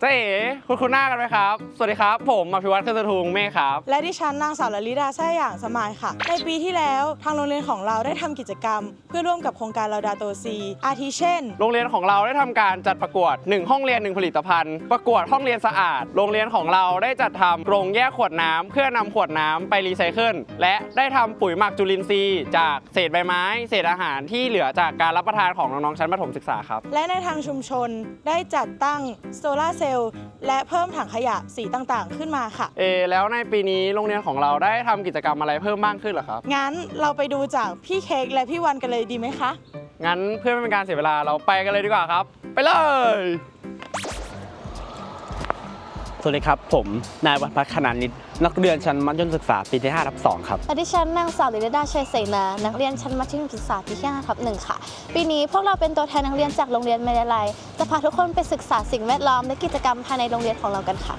เจ๊เอ๋คุณคุณหน้ากันไหมครับ สวัสดีครับ ผมอภิวัตเครือสทุงเมฆครับ และดิฉันนางสาวลลิดาแซ่อย่างสมายค่ะ ในปีที่แล้วทางโรงเรียนของเราได้ทำกิจกรรม เพื่อร่วมกับโครงการเราดาโตซี อาทิเช่น โรงเรียนของเราได้ทำการจัดประกวด 1 ห้องเรียน 1 ผลิตภัณฑ์ ประกวดห้องเรียนสะอาด โรงเรียนของเราได้จัดทำโรงแยกขวดน้ำเพื่อนำขวดน้ำไปรีไซเคิลและได้ทำปุ๋ยหมักจุลินทรีย์จากเศษใบไม้ เศษอาหารที่เหลือจากการรับประทานของน้องๆชั้นประถมศึกษาครับ และในทางชุมชนได้จัดตั้งโซลาร์เซลล์ และเพิ่มถังขยะสีต่างๆ ขึ้นมาค่ะ เอแล้วในปีนี้โรงเรียนของเราได้ทำกิจกรรมอะไรเพิ่มมากขึ้นเหรอครับ งั้นเราไปดูจากพี่เค้กและพี่วันกันเลยดีไหมคะ งั้นเพื่อไม่เป็นการเสียเวลาเราไปกันเลยดีกว่าครับ ไปเลยส วัสดีครับ ผม นายวัฒพัฒน์ขนานิตนักเรียนชั้นมัธยมศึกษาปีที่5ทับ2ครับและดิฉันนางสาวลิลดาชัยเสนา นักเรียนชั้นมัธยมศึกษาปีที่5ทับหนึ่งค่ะ ปีนี้พวกเราเป็นตัวแทนนักเรียนจากโรงเรียนเมลัยจะพาทุกคนไปศึกษาสิ่งแวดล้อมและกิจกรรมภายในโรงเรียนของเรากันค่ะ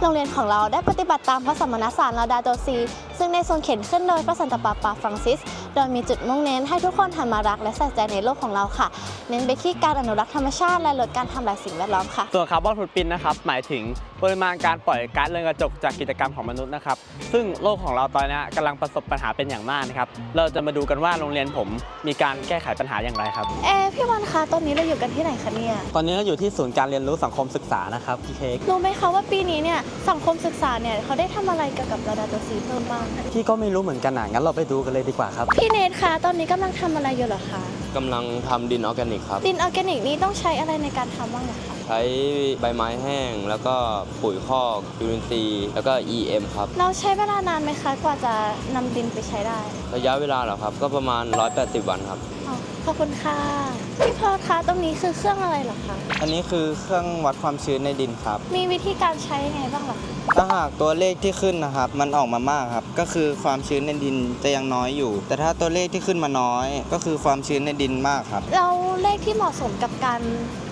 โรงเรียนของเราได้ปฏิบัติตามพระสัมมาสารลาดาโตซี ซึ่งในทรงเขียนขึ้นโดยพระสันตะปาปาฟรังซิส โดยมีจุดมุ่งเน้นให้ทุกคนหันมารักและใส่ใจในโลกของเราค่ะ เน้นไปที่การอนุรักษ์ธรรมชาติและลดการทำลายสิ่งแวดล้อมค่ะส่วนคาร์บอนฟุตปรินนะครับหมายถึง ปริมาณการปล่อยก๊าซเรือนกระจกจากกิจกรรมของมนุษย์นะครับ ซึ่งโลกของเราตอนนี้กำลังประสบปัญหาเป็นอย่างมากนะครับ เราจะมาดูกันว่าโรงเรียนผมมีการแก้ไขปัญหาอย่างไรครับ เอะพี่วันคะตอนนี้เราอยู่กันที่ไหนคะเนี่ย ตอนนี้เราอยู่ที่ศูนย์การเรียนรู้สังคมศึกษานะครับพี่เค้กรู้ไหมคะว่าปีนี้เนี่ยสังคมศึกษาเนี่ยเขาได้ทำอะไรเกี่ยวกับระดับตัวสีเพิ่มบ้างพี่ก็ไม่รู้เหมือนกันนะงั้นเราไปดูกันเลยดีกว่าครับ พี่เนทคะตอนนี้กำลังทำอะไรอยู่เหรอคะกำลังทำดินออร์แกนิกครับ ดินออร์แกนิกนี้ต้องใช้อะไรในการทำบ้างเหรอคะใช้ใบไม้แห้ง แล้วก็ปุ๋ยคอกจุลินทรีย์แล้วก็ EM ครับ เราใช้เวลานานไหมคะกว่าจะนำดินไปใช้ได้ ระยะเวลาเหรอครับ ก็ประมาณ 180 วันครับ อ๋อขอบคุณค่ะ พี่พอคะตรงนี้คือเครื่องอะไรเหรอคะ อันนี้คือเครื่องวัดความชื้นในดินครับ มีวิธีการใช้ยังไงบ้างเหรอคะถ้าหากตัวเลขที่ขึ้นนะครับ มันออกมามากครับ ก็คือความชื้นในดินจะยังน้อยอยู่ แต่ถ้าตัวเลขที่ขึ้นมาน้อย ก็คือความชื้นในดินมากครับแล้วเลขที่เหมาะสมกับการ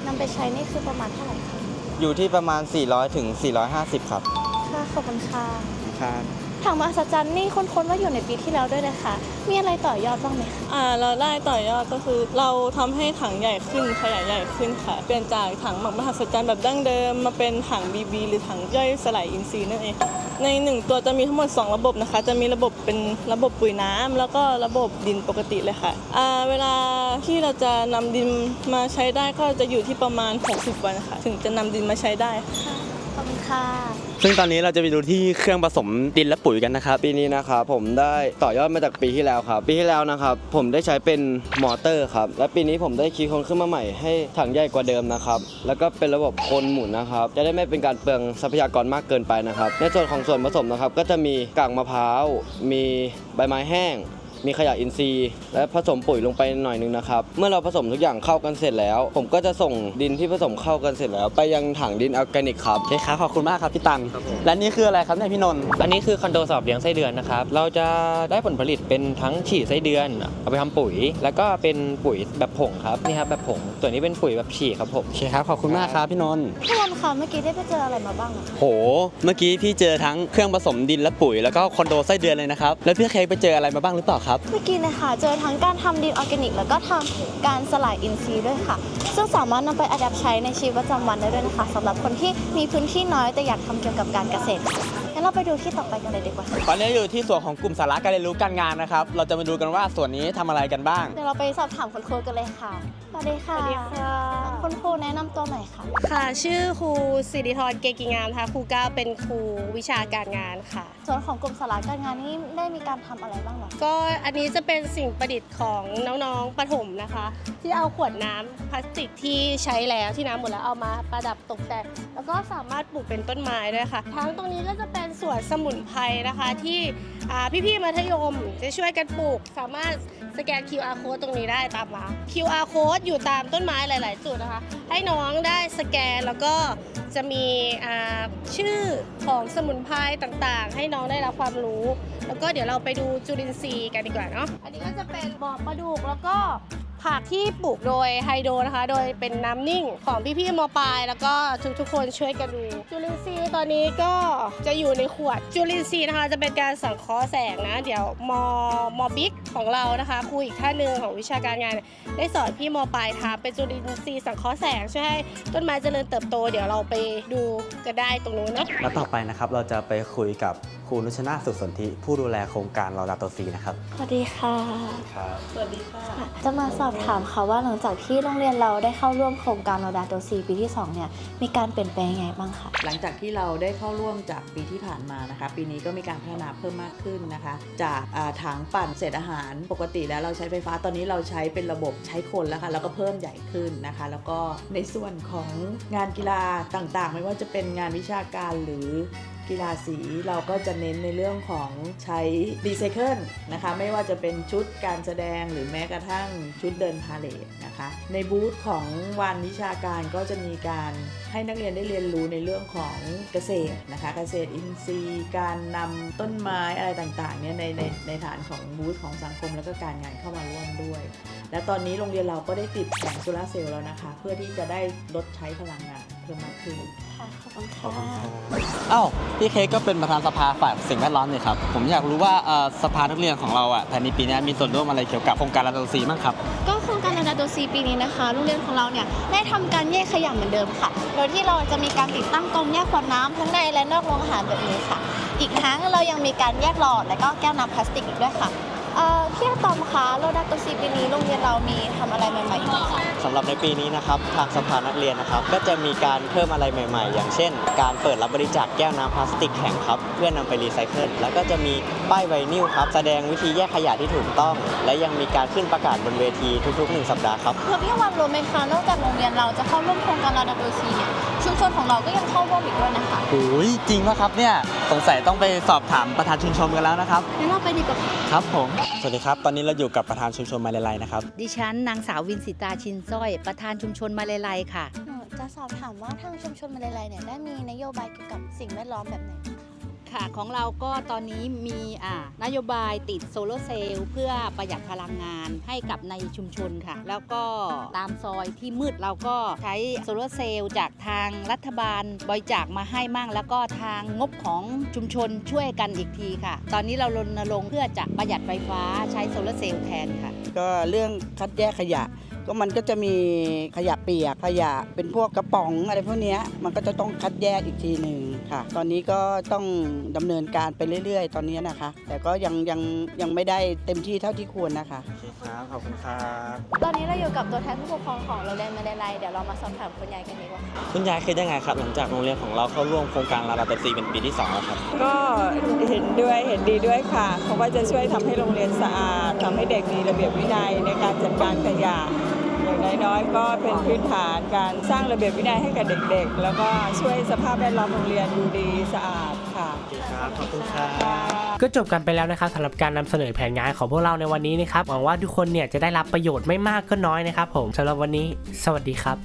นำไปใช้นี่คือประมาณเท่าไหร่คะอยู่ที่ประมาณ 400ถึง450 ครับ ค่ะขอบคุณค่ะ ครับ ถังมหัศจรรย์นี่ค้นๆว่าอยู่ในปีที่แล้วด้วยนะคะ มีอะไรต่อยอดบ้างไหมคะอ่าเราได้ต่อยอดก็คือเราทำให้ถังใหญ่ขึ้นขยายใหญ่ขึ้นค่ะ เปลี่ยนจากถังหมักมหัศจรรย์แบบดั้งเดิมมาเป็นถัง BB หรือถังย่อยสลายอินทรีย์นั่นเองในหนึ่งตัวจะมีทั้งหมด 2 ระบบนะคะ จะมีระบบเป็นระบบปุ๋ยน้ำแล้วก็ระบบดินปกติเลยค่ะอ่าเวลาที่เราจะนำดินมาใช้ได้ก็จะอยู่ที่ประมาณ 60 วันค่ะ ถึงจะนำดินมาใช้ได้ ขอบคุณค่ะ ซึ่งตอนนี้เราจะไปดูที่เครื่องผสมดินและปุ๋ยกันนะครับ ปีนี้นะครับผมได้ต่อยอดมาจากปีที่แล้วครับ ปีที่แล้วนะครับผมได้ใช้เป็นมอเตอร์ครับ และปีนี้ผมได้คิดค้นขึ้นมาใหม่ให้ถังใหญ่กว่าเดิมนะครับ แล้วก็เป็นระบบคนหมุนนะครับ จะได้ไม่เป็นการเปลืองทรัพยากรมากเกินไปนะครับ ในส่วนของส่วนผสมนะครับก็จะมีกากมะพร้าว มีใบไม้แห้ง มีขยะอินทรีย์ และผสมปุ๋ยลงไปหน่อยหนึงนะครับ เมื่อเราผสมทุกอย่างเข้ากันเสร็จแล้ว ผมก็จะส่งดินที่ผสมเข้ากันเสร็จแล้ว ไปยังถังดินออร์แกนิกครับ โอเคครับขอบคุณมากครับพี่ตันและนี่คืออะไรครับเนี่ยพี่นนท์อันนี้คือคอนโดสำหรับเลี้ยงไส้เดือนนะครับ เราจะได้ผลผลิตเป็นทั้งฉี่ไส้เดือน เอาไปทำปุ๋ย แล้วก็เป็นปุ๋ยแบบผงครับ นี่ครับแบบผงส่วนนี้เป็นปุ๋ยแบบฉี่ครับผม โอเคครับขอบคุณมากครับพี่นนท์ พี่วันคะเมื่อกี้ได้ไปเจออะไรมาบ้างอะโห เมื่อกี้พี่เจอทั้งเครื่องผสมดินและปุ๋ย แล้วก็คอนโดไส้เดือนเลยนะครับ แล้วพี่เค้กไปเจออะไรมาบ้างหรือเปล่าครับ เมื่อกี้นะคะ เจอทั้งการทำดินออร์แกนิก แล้วก็ทำการสลายอินทรีย์ด้วยค่ะ ซึ่งสามารถนำไปอัดแอปใช้ในชีวิตประจำวันได้ด้วยนะคะสำหรับคนที่มีพื้นที่น้อยแต่อยากทำเกี่ยวกับการเกษตรค่ะงั้นเราไปดูที่ต่อไปกันเลยดีกว่าตอนนี้อยู่ที่ส่วนของกลุ่มสาระการเรียนรู้การงานนะครับ เราจะมาดูกันว่าส่วนนี้ทำอะไรกันบ้าง เดี๋ยวเราไปสอบถามคุณครูกันเลยค่ะสวัสดีค่ะสวัสดีค่ะคุณครูแนะนำตัวหน่อยค่ะ ค่ะ ชื่อครูสิริธรเกกิงามค่ะครูก้าวเป็นครูวิชาการงานค่ะ ส่วนของกลุ่มสาระการงานนี่ได้มีการทำอะไรบ้างหรอ ก็อันนี้จะเป็นสิ่งประดิษฐ์ของน้องๆประถมนะคะ ที่เอาขวดน้ำพลาสติกที่ใช้แล้วที่น้ำหมดแล้วเอามาประดับตกแต่งแล้วก็สามารถปลูกเป็นต้นไม้ด้วยค่ะ ทั้งตรงนี้ก็จะเป็นสวนสมุนไพรนะคะ ที่อ่าพี่ๆมัธยมจะช่วยกันปลูก สามารถสแกน QR code ตรงนี้ได้ตามมา QR code อยู่ตามต้นไม้หลาย ๆ จุดนะคะ ให้น้องได้สแกนแล้วก็จะมีชื่อของสมุนไพรต่างๆ ให้น้องได้รับความรู้ แล้วก็เดี๋ยวเราไปดูจุลินทรีย์กันดีกว่าเนาะอันนี้ก็จะเป็นบ่อปลาดุกแล้วก็ ผักที่ปลูกโดยไฮโดรนะคะ โดยเป็นน้ำนิ่งของพี่ๆมปลาย แล้วก็ทุกๆคนช่วยกันดู จุลินทรีย์ตอนนี้ก็จะอยู่ในขวด จุลินทรีย์นะคะ จะเป็นการสังเคราะห์แสงนะ เดี๋ยวมมบิ๊กของเรานะคะครูอีกท่านหนึ่งของวิชาการงานเนี่ยได้สอนพี่มปลายทำเป็นจุลินทรีย์สังเคราะห์แสงช่วยให้ต้นไม้เจริญเติบโต เดี๋ยวเราไปดูกันได้ตรงนู้นเนาะแล้วต่อไปนะครับเราจะไปคุยกับครูนุชนาถสุขสนธิผู้ดูแลโครงการเราดาโตซีนะครับสวัสดีค่ะ ครับจะมาสอบถามค่ะว่าหลังจากที่โรงเรียนเราได้เข้าร่วมโครงการเราดาโตซีปีที่ 2 เนี่ย มีการเปลี่ยนแปลงยังไงบ้างคะ หลังจากที่เราได้เข้าร่วมจากปีที่ผ่านมานะคะ ปีนี้ก็มีการพัฒนาเพิ่มมากขึ้นนะคะ จากถังปั่นเศษอาหารปกติแล้วเราใช้ไฟฟ้าตอนนี้เราใช้เป็นระบบใช้คนแล้วค่ะแล้วก็เพิ่มใหญ่ขึ้นนะคะ แล้วก็ในส่วนของงานกีฬาต่างๆ ไม่ว่าจะเป็นงานวิชาการหรือ กีฬาสีเราก็จะเน้นในเรื่องของใช้รีไซเคิลนะคะไม่ว่าจะเป็นชุดการแสดงหรือแม้กระทั่งชุดเดินพาเลทนะคะในบูธของวันวิชาการก็จะมีการให้นักเรียนได้เรียนรู้ในเรื่องของเกษตรนะคะเกษตรอินทรีย์ การนำต้นไม้อะไรต่างๆเนี่ยในในในฐานของบูธของสังคมแล้วก็การงานเข้ามาร่วมด้วย และตอนนี้โรงเรียนเราก็ได้ติดแสงโซลาร์เซลล์แล้วนะคะ เพื่อที่จะได้ลดใช้พลังงานเพิ่มมากขึ้นค่ะขอบคุณค่ะอ้าวพี่เค้กก็เป็นประธานสภาฝ่ายสิ่งแวดล้อมเนี่ยครับ ผมอยากรู้ว่าสภานักเรียนของเราอะภายในปีนี้มีส่วนร่วมอะไรเกี่ยวกับโครงการราดาโตซีบ้างครับ ก็โครงการราดาโตซีปีนี้นะคะโรงเรียนของเราเนี่ยได้ทำการแยกขยะเหมือนเดิมค่ะ โดยที่เราจะมีการติดตั้งกรงแยกขวดน้ำทั้งในและนอกโรงอาหารแบบนี้ค่ะ อีกทั้งเรายังมีการแยกหลอดและก็แก้วน้ำพลาสติกอีกด้วยค่ะเอ่อพี่อะตอมคะโรดาโตซีปีนี้โรงเรียนเรามีทำอะไรใหม่ๆอีกไหมคะำหรับในปีนี้นะครับทางสภานักเรียนนะครับ ก็จะมีการเพิ่มอะไรใหม่ ๆ อย่างเช่น การเปิดรับบริจาคแก้วน้ำพลาสติกแข็งครับ เพื่อนำไปรีไซเคิลแล้วก็จะมีป้ายไวนิลครับแสดงวิธีแยกขยะที่ถูกต้อง และยังมีการขึ้นประกาศบนเวทีทุกๆ1สัปดาห์ครับเพื่อพี่วันรู้ไหมคะนอกจากโรงเรียนเราจะเข้าร่วมโครงการเราดาโตซีเนี่ยชุมชนของเราก็ยังเข้าร่วมอีกด้วยนะคะโอ้ยจริงปะครับเนี่ยสงสัยต้องไปสอบถามประธานชุมชนกันแล้วนะครับงั้นเราไปดีกว่าค่ะครับผมสวัสดีครับ ตอนนี้เราอยู่กับประธานชุมชนมาเลไลนะครับดิฉันนางสาววินสิตาชินสร้อยประธานชุมชนมาเลไลค่ะหนูจะสอบถามว่าทางชุมชนมาเลไลเนี่ยได้มีนโยบายเกี่ยวกับสิ่งแวดล้อมแบบไหนบ้างคะค่ะของเราก็ตอนนี้มีอ่านโยบายติดโซลาร์เซลล์เพื่อประหยัดพลังงานให้กับในชุมชนค่ะ แล้วก็ตามซอยที่มืดเราก็ใช้โซลาร์เซลล์จากทางรัฐบาลบริจาคมาให้มั่ง แล้วก็ทางงบของชุมชนช่วยกันอีกทีค่ะ ตอนนี้เรารณรงค์เพื่อจะประหยัดไฟฟ้าใช้โซลาร์เซลล์แทนค่ะ ก็เรื่องคัดแยกขยะ ก็มันก็จะมีขยะเปียกขยะเป็นพวกกระป๋องอะไรพวกเนี้ยมันก็จะต้องคัดแยกอีกทีหนึ่งค่ะ ตอนนี้ก็ต้องดำเนินการไปเรื่อย ๆ ตอนนี้นะคะ แต่ก็ยังยังยังไม่ได้เต็มที่เท่าที่ควรนะคะโอเคครับขอบคุณครับตอนนี้เราอยู่กับตัวแทนผู้ปกครองของโรงเรียนมาเลไลเดี๋ยวเรามาสอบถามคุณยายกันดีกว่าค่ะคุณยายคิดยังไงครับ หลังจากโรงเรียนของเราเข้าร่วมโครงการเราดาโตซีเป็นปีที่สองแล้วครับก็เห็นด้วยเห็นดีด้วยค่ะ เพราะว่าจะช่วยทำให้โรงเรียนสะอาดทำให้เด็กมีระเบียบวินัยในการจัดการขยะอย่าง น้อยก็เป็นพื้นฐานการสร้างระเบียบวินัยให้กับเด็กๆ แล้วก็ช่วยสภาพแวดล้อมโรงเรียนดูดีสะอาดค่ะครับขอบคุณครับก็จบกันไปแล้วนะครับสำหรับการนำเสนอแผนงานของพวกเราในวันนี้นะครับหวังว่าทุกคนเนี่ยจะได้รับประโยชน์ไม่มากก็น้อยนะครับผมสำหรับวันนี้ สวัสดีครับ